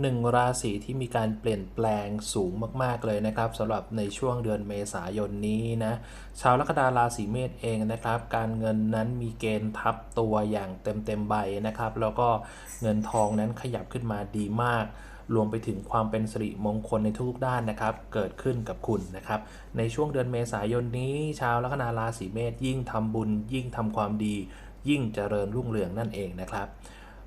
หนึ่งราศีที่มีการเปลี่ยนแปลงสูงมาก ๆ เลยนะครับสำหรับในช่วงเดือนเมษายนนี้นะชาวลัคนาราศีเมษเองนะครับ การเงินนั้นมีเกณฑ์ทับตัวอย่างเต็มๆใบนะครับ แล้วก็เงินทองนั้นขยับขึ้นมาดีมาก รวมไปถึงความเป็นสิริมงคลในทุกๆด้านนะครับ เกิดขึ้นกับคุณนะครับ ในช่วงเดือนเมษายนนี้ ชาวลัคนาราศีเมษยิ่งทำบุญ ยิ่งทำความดี ยิ่งเจริญรุ่งเรืองนั่นเองนะครับ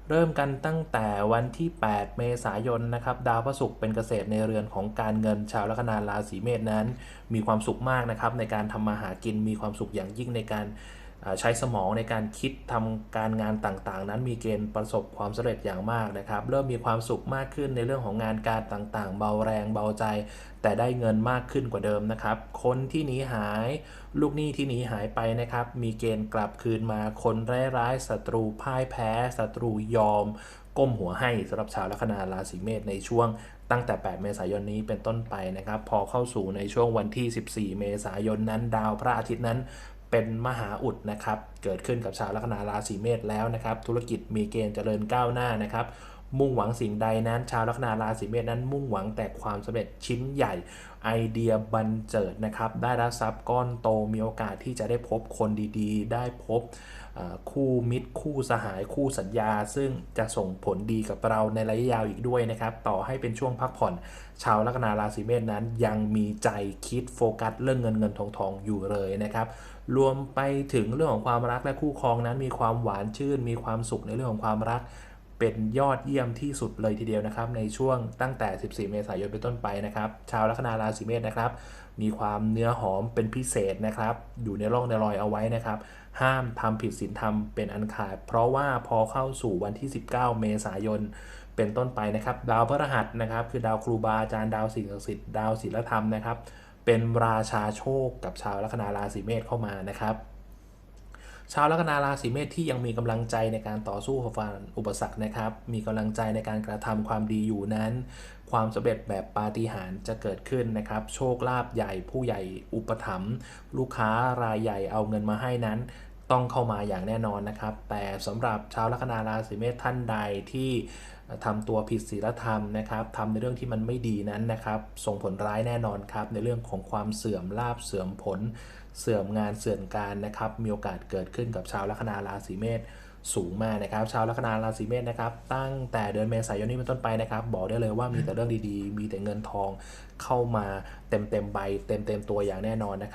เริ่มกันตั้งแต่วันที่ 8 เมษายนนะครับ ดาวพระศุกร์เป็นเกษตรในเรือนของการเงินชาวลัคนาราศีเมษนั้น มีความสุขมากนะครับในการทำมาหากินมีความสุขอย่างยิ่งในการ ใช้สมองในการคิดทำการงานต่างๆ นั้นมีเกณฑ์ประสบความสำเร็จอย่างมากนะครับ เริ่มมีความสุขมากขึ้นในเรื่องของงานการต่างๆ เบาแรงเบาใจ แต่ได้เงินมากขึ้นกว่าเดิมนะครับ คนที่หนีหาย ลูกหนี้ที่หนีหายไปนะครับ มีเกณฑ์กลับคืนมาคนร้ายๆศัตรูพ่ายแพ้ศัตรูยอม ก้มหัวให้สำหรับชาวลัคนาราศีเมษในช่วงตั้งแต่ 8 เมษายนนี้เป็นต้นไปนะครับ พอเข้าสู่ในช่วงวันที่ 14 เมษายนนั้น ดาวพระอาทิตย์นั้น เป็นมหาอุดนะครับ เกิดขึ้นกับชาวลัคนาราศีเมษแล้วนะครับ ธุรกิจมีเกณฑ์เจริญก้าวหน้านะครับ มุ่งหวังสิ่งใดนั้น ชาวลัคนาราศีเมษนั้นมุ่งหวังแต่ความสำเร็จชิ้นใหญ่ไอเดียบันเจิดนะครับ ได้รับทรัพย์ก้อนโตมีโอกาสที่จะได้พบคนดีๆ ได้พบคู่มิตร คู่สหายคู่สัญญา ซึ่งจะส่งผลดีกับเราในระยะยาวอีกด้วยนะครับ ต่อให้เป็นช่วงพักผ่อน ชาวลัคนาราศีเมษนั้นยังมีใจคิดโฟกัสเรื่องเงินเงินทองทองอยู่เลยนะครับ รวมไปถึงเรื่องของความรักและคู่ครองนั้นมีความหวานชื่น มีความสุขในเรื่องของความรัก เป็นยอดเยี่ยมที่สุดเลยทีเดียวนะครับ ในช่วงตั้งแต่ 14 เมษายนเป็นต้นไปนะครับ ชาวลัคนาราศีเมษนะครับ มีความเนื้อหอมเป็นพิเศษนะครับ อยู่ในร่องในรอยเอาไว้นะครับ ห้ามทำผิดศีลธรรมเป็นอันขาด เพราะว่าพอเข้าสู่วันที่ 19 เมษายนเป็นต้นไปนะครับ ดาวพฤหัสนะครับ คือดาวครูบาอาจารย์ดาวสิ่งศักดิ์สิทธิ์ดาวศิลธรรมนะครับ เป็นราชาโชคกับชาวลัคนาราศีเมษเข้ามานะครับ ชาวลัคนาราศีเมษที่ยังมีกำลังใจในการต่อสู้กับฟันอุปสรรคนะครับ มีกำลังใจในการกระทำความดีอยู่นั้น ความสำเร็จแบบปาฏิหาริย์จะเกิดขึ้นนะครับ โชคลาภใหญ่ผู้ใหญ่อุปถัมภ์ลูกค้ารายใหญ่เอาเงินมาให้นั้น ต้องเข้ามาอย่างแน่นอนนะครับ แต่สำหรับชาวลัคนาราศีเมษท่านใดที่ทำตัวผิดศีลธรรมนะครับทำในเรื่องที่มันไม่ดีนั้นนะครับ ส่งผลร้ายแน่นอนครับ ในเรื่องของความเสื่อมลาบเสื่อมผล เสื่อมงานเสื่อมการนะครับ มีโอกาสเกิดขึ้นกับชาวลัคนาราศีเมษสูงมากนะครับ ชาวลัคนาราศีเมษนะครับ ตั้งแต่เดือนเมษายนนี้เป็นต้นไปนะครับ บอกได้เลยว่ามีแต่เรื่องดีๆ มีแต่เงินทองเข้ามาเต็มๆใบ เต็มๆตัวอย่างแน่นอนนะครับ